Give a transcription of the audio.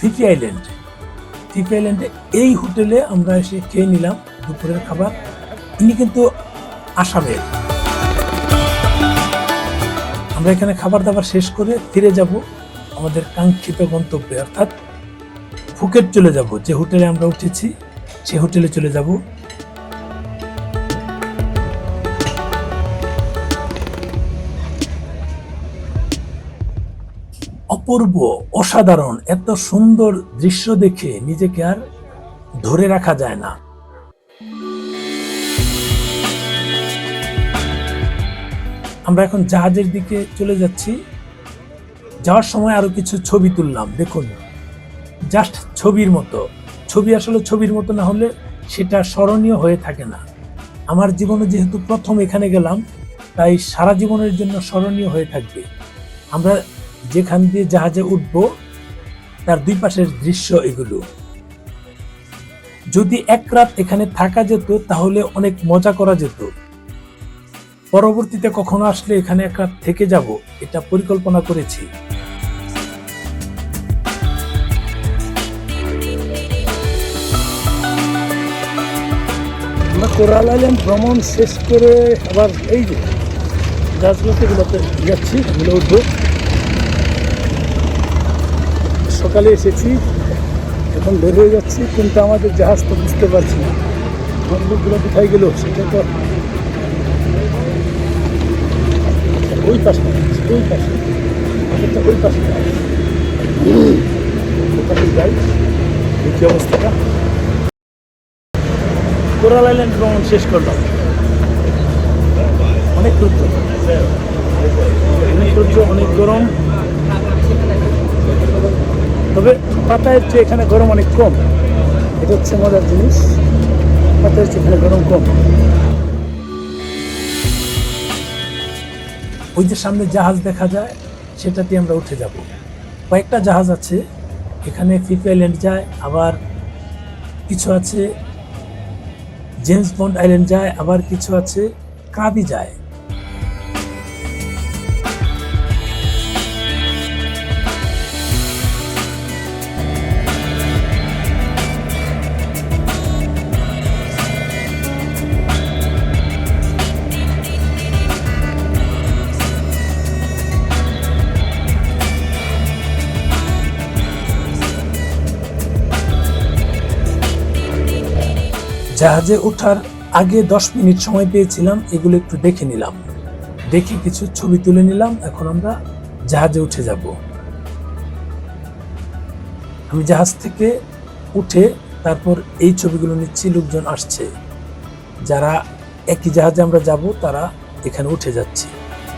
Phi Phi island city আইল্যান্ডে এই হোটেলে আমরা এসে খেয়ে নিলাম দুপুরের খাবার। ইনি কিন্তু আসামের। আমরা এখানে খাবার দাবার শেষ করে ফিরে যাব আমাদের কাঙ্ক্ষিত গন্তব্যে। অর্থাৎ ফুকেট চলে যাব, যে হোটেলে আমরা উঠেছি, সে হোটেলে চলে যাব। অপূর্ব, অসাধারণ, এত সুন্দর দৃশ্য দেখে নিজেকে আর ধরে রাখা যায় না। আমরা এখন জাহাজের দিকে চলে যাচ্ছি। যাওয়ার সময় আরও কিছু ছবি তুললাম, দেখুন। জাস্ট ছবির মতো। ছবি আসলে ছবির মতো না হলে সেটা স্মরণীয় হয়ে থাকে না। আমার জীবনে যেহেতু প্রথম এখানে গেলাম, তাই সারা জীবনের জন্য স্মরণীয় হয়ে থাকবে। আমরা যেখান দিয়ে জাহাজে উঠব, তার দুই পাশের দৃশ্য এগুলো। যদি এক রাত এখানে থাকা যেত, তাহলে অনেক মজা করা যেত। পরবর্তীতে কখনো আসলে এখানে এক রাত থেকে যাব, এটা পরিকল্পনা করেছি। কোরাল আইল্যান্ড ভ্রমণ শেষ করে আবার এই যে এগুলোতে যাচ্ছি, এগুলো উঠবো। সকালে এসেছি, এখন বের হয়ে যাচ্ছি, কিন্তু আমাদের জাহাজ তো বুঝতে পারছি না। বন্দুকগুলো কোথায় গেল সেটা তো ওই পাশে ওই পাশে ওই পাশে ওই পাশে যাই, দেখি অবস্থাটা। কোরাল আইল্যান্ড ভ্রমণ শেষ করলাম। অনেক রুদ্র। অনেক রুদ্র, অনেক গরম। তবে পাতায়ের চেয়ে এখানে গরম অনেক কম, এটা হচ্ছে মজার জিনিস। পাতায়ের চেয়ে এখানে গরম কম। ওই যে সামনে জাহাজ দেখা যায় সেটাতে আমরা উঠে যাব। কয়েকটা জাহাজ আছে, এখানে ফিফি আইল্যান্ড যায়, আবার কিছু আছে, জেমস বন্ড আইল্যান্ড যায়, আবার কিছু আছে, কাবি যায়। জাহাজে ওঠার আগে দশ মিনিট সময় পেয়েছিলাম, এগুলো একটু দেখে নিলাম। দেখে কিছু ছবি তুলে নিলাম, এখন আমরা জাহাজে উঠে যাব। আমি জাহাজ থেকে উঠে তারপর এই ছবিগুলো নিচ্ছি, লোকজন আসছে। যারা একই জাহাজে আমরা যাব, তারা এখানে উঠে যাচ্ছে।